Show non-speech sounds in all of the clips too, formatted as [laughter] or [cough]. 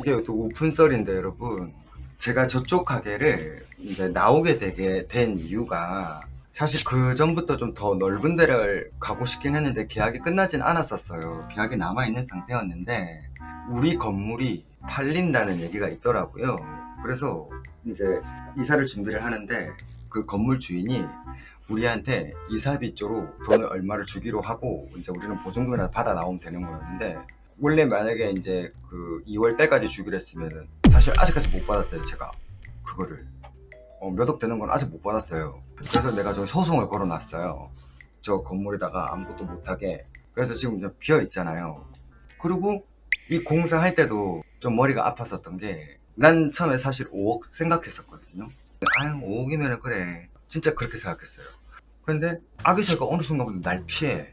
이게 또 오픈썰인데 여러분 제가 저쪽 가게를 이제 나오게 되게 된 이유가 사실 그 전부터 좀 더 넓은 데를 가고 싶긴 했는데 계약이 끝나진 않았었어요. 계약이 남아있는 상태였는데 우리 건물이 팔린다는 얘기가 있더라고요. 그래서 이제 이사를 준비를 하는데 그 건물 주인이 우리한테 이사비 쪽으로 돈을 얼마를 주기로 하고 이제 우리는 보증금이라도 받아 나오면 되는 거였는데 원래 만약에 이제 그 2월 달까지 주기로 했으면은 사실 아직까지 못 받았어요 제가. 그거를. 어, 몇억 되는 건 아직 못 받았어요. 그래서 내가 좀 소송을 걸어놨어요. 저 건물에다가 아무것도 못하게. 그래서 지금 이제 비어 있잖아요. 그리고 이 공사할 때도 좀 머리가 아팠었던 게 난 처음에 사실 5억 생각했었거든요. 아유 5억이면 그래. 진짜 그렇게 생각했어요. 근데 아기새가 어느 순간부터 날 피해. 어,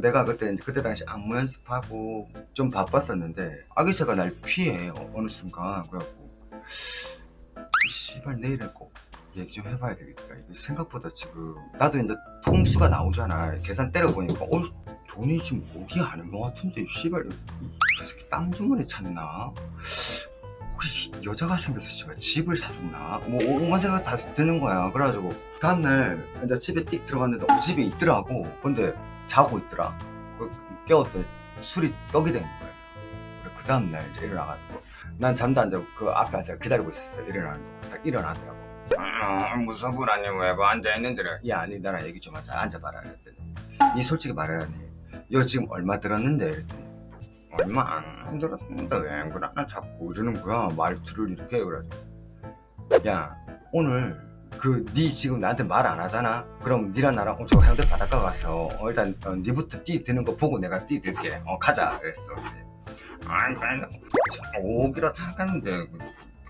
내가 그때 그때 당시 안무 연습하고 좀 바빴었는데 아기새가 날 피해 어, 어느 순간. 그래갖고 씨발 내일은 꼭 얘기 좀 해봐야 되겠다. 이게 생각보다 지금 나도 이제 통수가 나오잖아. 계산 때려보니까 어 돈이 지금 오기 않은 것 같은데 씨발 이 새끼 땅 주머니 찾나? 혹시 여자가 생겨서 씨발 집을 사줬나? 뭐 온갖 생각 다 드는 거야. 그래가지고 다음날 이제 집에 띡 들어갔는데 어, 집에 있더라고. 근데 자고 있더라. 그 깨웠더니 술이 떡이 된 거예요. 그래, 그 다음날 이제 일어나가지고 난 잠도 안 자고 그 앞에 앉아 기다리고 있었어요. 일어나는 거. 딱 일어나더라고. 아, 무슨 불안이 왜그 앉아있는데 야 아니 나랑 얘기 좀 하자 앉아봐라 그랬더니 니 솔직히 말해라니 여 지금 얼마 들었는데 그랬더니 얼마 안 들었는데 왜 그러나 자꾸 이러는 거야 말투를 이렇게 해 그래가지고 야 오늘 그 니 지금 나한테 말 안 하잖아. 그럼 니랑 나랑 어, 저 해운대 바닷가 가서 어, 일단 어, 니부터 뛰 드는 거 보고 내가 뛰 들게. 어 가자. 그랬어. 아니 그냥 오기라 타갔는데 그,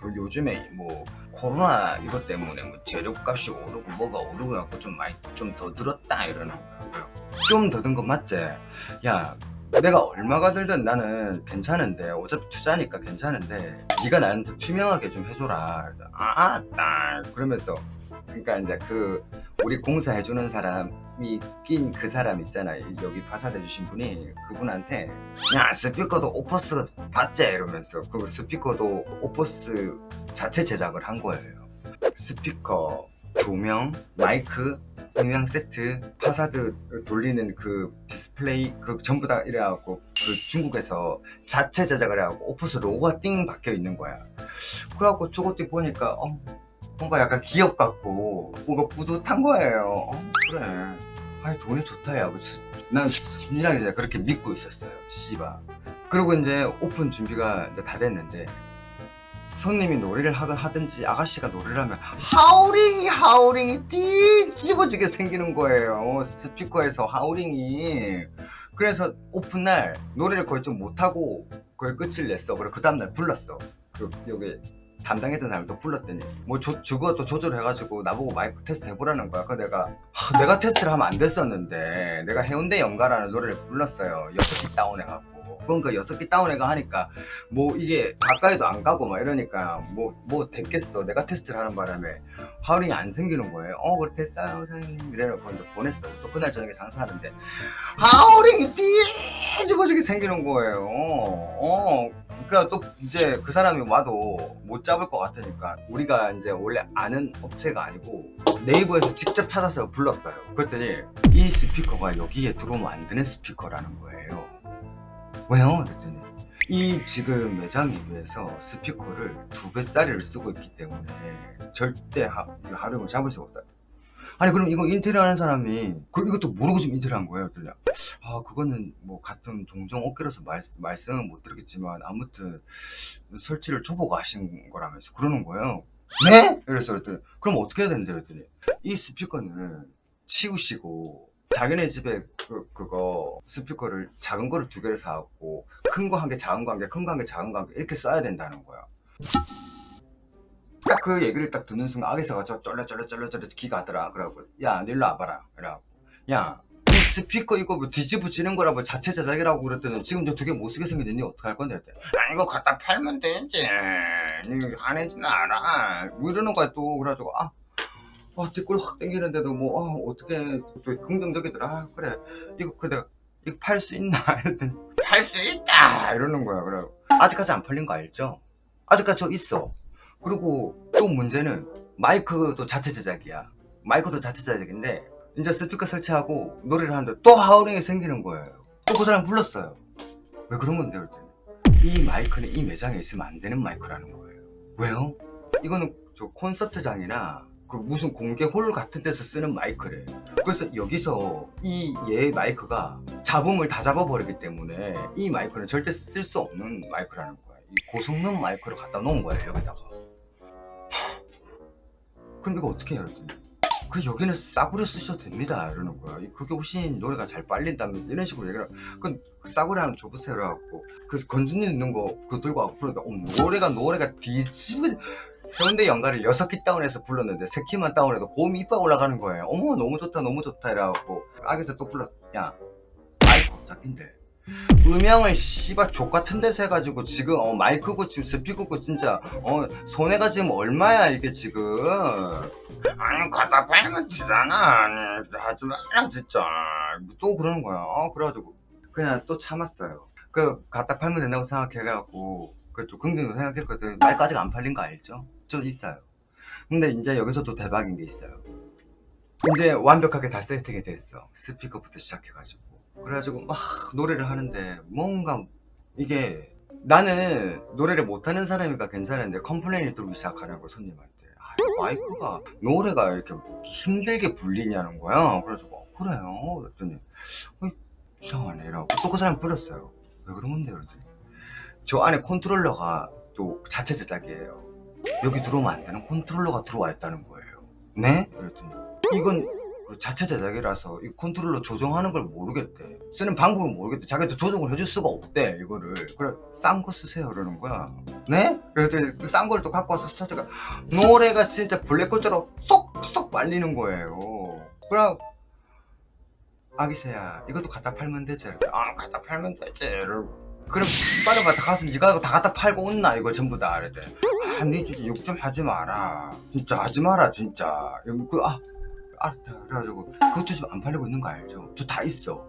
그 요즘에 뭐 코로나 이것 때문에 뭐 재료값이 오르고 뭐가 오르고 갖고 좀 많이 좀 더 들었다 이러는 거야. 좀 더 든 거 맞지? 야 내가 얼마가 들든 나는 괜찮은데 어차피 투자니까 괜찮은데 네가 나한테 투명하게 좀 해줘라 아따 그러면서 그러니까 이제 그 우리 공사해 주는 사람이 낀 그 사람 있잖아 여기 파사대 주신 분이 그분한테 야 스피커도 오퍼스 봤지 이러면서 그 스피커도 오퍼스 자체 제작을 한 거예요. 스피커 조명 마이크 음향 세트 파사드 돌리는 그 디스플레이 그 전부 다 이래갖고 그 중국에서 자체 제작을 해갖고 오프스 로고가 띵 박혀 있는 거야. 그래갖고 저것도 보니까 어, 뭔가 약간 기업 같고 뭔가 뿌듯한 거예요. 어, 그래. 아이 돈이 좋다 야? 난 순진하게 그렇게 믿고 있었어요 씨바. 그리고 이제 오픈 준비가 이제 다 됐는데 손님이 노래를 하- 하든지 아가씨가 노래를 하면 하우링이 하우링이 뒤집어지게 생기는 거예요. 스피커에서 하우링이. 그래서 오픈날 노래를 거의 좀 못하고 거의 끝을 냈어. 그래 그 다음날 불렀어. 그 여기 담당했던 사람도 불렀더니 뭐 조, 저거 또 조절해가지고 나보고 마이크 테스트 해보라는 거야. 그 내가 하, 내가 테스트를 하면 안 됐었는데 내가 해운대 연가라는 노래를 불렀어요. 여섯 개 다운해갖고. 그러니까 여섯 개 다운해가 하니까 뭐 이게 가까이도 안 가고 막 이러니까 뭐뭐 됐겠어. 내가 테스트를 하는 바람에 하울링이 안 생기는 거예요. 어 그래 됐어요 사장님. 이래놓고 이제 보냈어 또 그날 저녁에 장사하는데 하울링이 뒤집어지게 생기는 거예요. 어 그래 또 이제 그 사람이 와도 못 잡을 것 같으니까 우리가 이제 원래 아는 업체가 아니고 네이버에서 직접 찾아서 불렀어요 그랬더니 이 스피커가 여기에 들어오면 안 되는 스피커라는 거예요 왜요? 그랬더니 이 지금 매장 리뷰에서 스피커를 두 배짜리를 쓰고 있기 때문에 절대 하, 활용을 잡을 수가 없다. 아니 그럼 이거 인테리어 하는 사람이 그 이것도 모르고 지금 인테리어 한 거예요. 그랬더니 아 그거는 뭐 같은 동종 업계로서 말, 말씀은 못 드리겠지만 아무튼 설치를 초보가 하신 거라면서 그러는 거예요. 네? 그래서 그랬더니 그럼 어떻게 해야 되는데 그랬더니 이 스피커는 치우시고 자기네 집에 그, 그거 스피커를 작은 거를 두 개를 사갖고 큰 거 한 개, 작은 거 한 개, 큰 거 한 개, 작은 거 한 개 이렇게 써야 된다는 거야. 딱 그 얘기를 딱 듣는 순간 아기사가 저 쩔레쩔레쩔레쩔레 기가 하더라. 그래갖고 야, 너 일로 와봐라. 그래갖고 야, 이 스피커 이거 뭐 뒤집어지는 거라 뭐 자체 제작이라고 그랬더니 지금 저 두 개 못 쓰게 생겼는데 니 어떡할 건데? 그랬더니 아, 이거 갖다 팔면 되지. 니안 해지는 알아. 뭐 이러는 거야 또. 그래가지고 아, 아, 뒷골이 확 땡기는데도 뭐, 아, 어떻게, 또 긍정적이더라. 아, 그래. 이거, 그 내가, 이거 팔 수 있나? [laughs] 이랬더니, 팔 수 있다! 이러는 거야. 그래. 아직까지 안 팔린 거 알죠? 아직까지 저 있어. 그리고 또 문제는 마이크도 자체 제작이야. 마이크도 자체 제작인데 이제 스피커 설치하고 노래를 하는데 또 하우링이 생기는 거예요. 또 그 사람 불렀어요. 왜 그런 건데 그랬더니 이 마이크는 이 매장에 있으면 안 되는 마이크라는 거예요. 왜요? 이거는 저 콘서트장이나 그 무슨 공개 홀 같은 데서 쓰는 마이크래. 그래서 여기서 이 얘 마이크가 잡음을 다 잡아버리기 때문에 이 마이크는 절대 쓸 수 없는 마이크라는 거야. 이 고성능 마이크를 갖다 놓은 거예요, 여기다가. 하, 그럼 이거 어떻게 돼? 그 여기는 싸구려 쓰셔도 됩니다. 이러는 거야. 이 그게 훨씬 노래가 잘 빨린다면서 이런 식으로 얘기를. 그 싸구려 하나 줘보세요. 그래갖고 그 건전지 있는 거 그거 들고 와서 부르는데 어, 노래가 노래가 뒤집어 현대 연가를 여섯 키 다운해서 불렀는데 세 키만 다운해도 고음이 이빨 올라가는 거예요. 어머 너무 좋다 너무 좋다 이래갖고 악에서 또 불렀 야 마이크 잡힌대 음향을 씨발 족 같은 데서 해가지고 지금 어 마이크고 지금 스피커고 진짜 어 손해가 지금 얼마야 이게 지금? 아니 갖다 팔면 되잖아. 아니 하지 마라 진짜. 또 그러는 거야. 어 그래가지고 그냥 또 참았어요. 그 갖다 팔면 된다고 생각해갖고 그좀 긍정적으로 생각했거든. 아직 안 팔린 거 알죠? 저 있어요. 근데 이제 여기서도 대박인 게 있어요. 이제 완벽하게 다 세팅이 됐어. 스피커부터 시작해가지고 그래가지고 막 노래를 하는데 뭔가 이게 나는 노래를 못하는 사람이니까 괜찮은데 컴플레인이 들어오기 시작하는 거야 손님한테. 아, 마이크가 노래가 이렇게 힘들게 불리냐는 거야. 그래가지고 어, 그래요? 그랬더니 어, 이상하네 라고 또 그 사람 불렀어요. 왜 그런 건데 그랬더니 저 안에 컨트롤러가 또 자체 제작이에요. 여기 들어오면 안 되는 컨트롤러가 들어와 있다는 거예요. 네? 그랬더니 이건 그 자체 제작이라서 이 컨트롤러 조정하는 걸 모르겠대. 쓰는 방법을 모르겠대. 자기도 조정을 해줄 수가 없대, 이거를. 그래, 싼 거 쓰세요, 그러는 거야. 네? 그랬더니 그싼 걸 또 갖고 와서 스타트가 노래가 진짜 블랙홀처럼 쏙쏙 빨리는 거예요. 그럼, 아기새야, 이것도 갖다 팔면 되지. 아, 갖다 팔면 되지. 이러고. 그럼 씨발을 갖다 가서 네가 다 갖다 팔고 온나 이거 전부 다 이랬더니 아, 니 진짜 욕 좀 하지 마라 진짜 하지 마라 진짜 그, 아, 알았다 그래가지고 그것도 지금 안 팔리고 있는 거 알죠? 저 다 있어.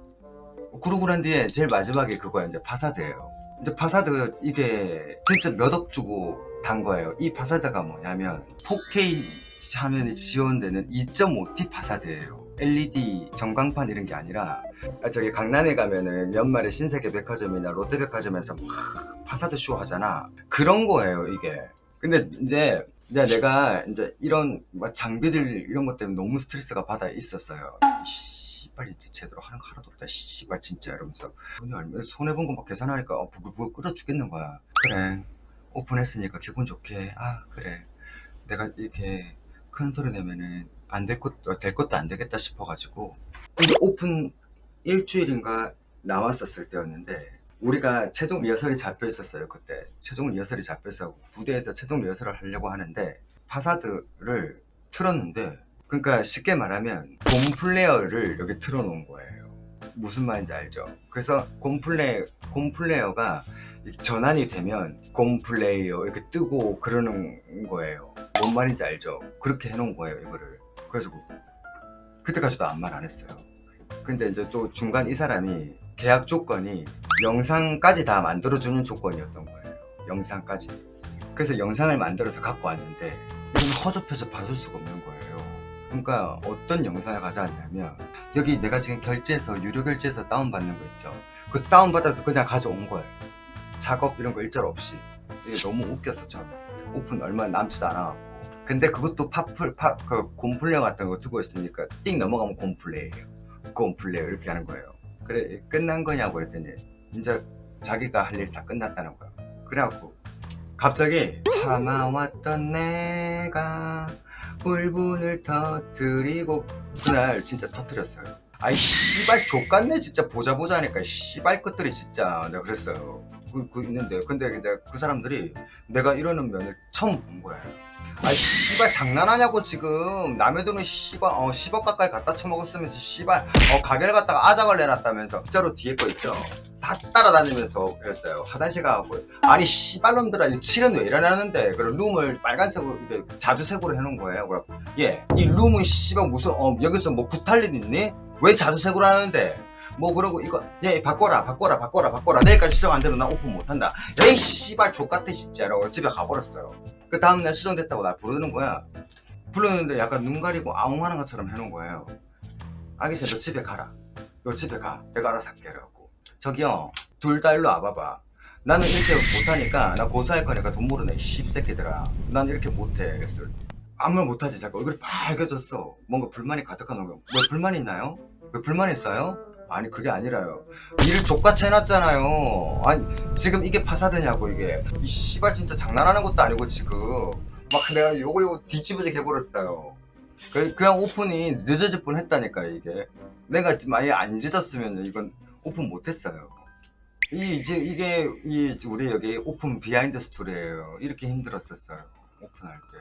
그러고 난 뒤에 제일 마지막에 그거야 이제 파사드예요. 이제 파사드 이게 진짜 몇 억 주고 단 거예요. 이 파사드가 뭐냐면 4K 화면이 지원되는 2.5T 파사드예요. LED 전광판 이런 게 아니라 아, 저기 강남에 가면은 연말에 신세계 백화점이나 롯데백화점에서 막 파사드 쇼 하잖아. 그런 거예요 이게. 근데 이제 이제 내가 이제 이런 막 장비들 이런 것 때문에 너무 스트레스가 받아 있었어요. 이 씨발 이제 제대로 하는 거 하나도 없다. 씨발 진짜 이러면서 돈이 얼마 손해 본 거 막 계산하니까 어, 부글부글 끓어 죽겠는 거야. 그래 오픈했으니까 기분 좋게 아 그래 내가 이렇게 큰 소리 내면은 안 될 것, 어, 될 것도 안 되겠다 싶어가지고 이제 오픈 일주일인가 나왔었을 때였는데 우리가 최종 리허설이 잡혀 있었어요 그때. 최종 리허설이 잡혀서 무대에서 최종 리허설을 하려고 하는데 파사드를 틀었는데 그러니까 쉽게 말하면 곰 플레이어를 여기 틀어놓은 거예요. 무슨 말인지 알죠? 그래서 곰 플레이 곰 플레이어가 전환이 되면 곰 플레이어 이렇게 뜨고 그러는 거예요. 뭔 말인지 알죠? 그렇게 해놓은 거예요 이거를. 그래가지고 그때까지도 아무 말 안 했어요. 근데 이제 또 중간 이 사람이 계약 조건이 영상까지 다 만들어주는 조건이었던 거예요. 영상까지. 그래서 영상을 만들어서 갖고 왔는데 이건 허접해서 받을 수가 없는 거예요. 그러니까 어떤 영상을 가져왔냐면 여기 내가 지금 결제해서 유료 결제해서 다운받는 거 있죠. 그 다운받아서 그냥 가져온 거예요. 작업 이런 거 일절 없이. 이게 너무 웃겨서 저 오픈 얼마 남지도 않아갖고. 근데 그것도 파플, 파, 그 곰플레어 같은 거 두고 있으니까 띵 넘어가면 곰플레이에요. 곰플레어 이렇게 하는 거예요. 그래 끝난 거냐고 했더니 이제 자기가 할 일 다 끝났다는 거야. 그래갖고 갑자기 참아왔던 내가 울분을 터뜨리고 그날 진짜 터뜨렸어요. 아이 씨발 족같네 진짜. 보자 보자 하니까 씨발 것들이 진짜 내가 그랬어요. 그, 그 있는데. 근데 그 사람들이 내가 이러는 면을 처음 본 거예요 아이 씨발 장난하냐고 지금. 남의 돈을 씨발 어 10억 가까이 갖다 처먹었으면서 씨발 어 가게를 갖다가 아작을 내놨다면서 진짜로 뒤에 거 있죠? 다 따라다니면서 그랬어요. 화장실 가고. 아니 씨발 놈들아 이 칠은 왜 이러냐는데 그럼 룸을 빨간색으로 이렇게 자주색으로 해놓은 거예요. 그럼 예이 룸은 씨발 무슨 어 여기서 뭐 구탈 일 있니? 왜 자주색으로 하는데? 뭐 그러고 이거 얘 바꿔라 바꿔라 바꿔라 바꿔라. 내일까지 수정 안 되면 나 오픈 못한다. 야이 씨발 족같아 진짜로. 집에 가버렸어요 그 다음날 수정됐다고 날 부르는 거야. 부르는데 약간 눈 가리고 아웅하는 것처럼 해놓은 거예요. 아기씨 너 집에 가라. 너 집에 가. 내가 알아서 할게. 라고. 저기요. 둘 다 일로 와봐봐. 나는 이렇게 못하니까 나 고소할 거니까 돈 모르네 이 씹새끼들아. 난 이렇게 못해. 그랬어 아무 말 못하지 자꾸. 얼굴이 빨개졌어. 뭔가 불만이 가득한 거야 왜 불만 있나요? 왜 불만 있어요? 아니 그게 아니라요. 일을 족같이 해놨잖아요. 아니 지금 이게 파사드냐고 이게. 이 씨발 진짜 장난하는 것도 아니고 지금. 막 내가 요걸 요거 뒤집어지게 해버렸어요. 그, 그냥 오픈이 늦어질 뻔 했다니까 이게. 내가 만약에 안 짖었으면 이건 오픈 못했어요. 이 이제 이게 이 우리 여기 오픈 비하인드 스토리예요. 이렇게 힘들었었어요 오픈할 때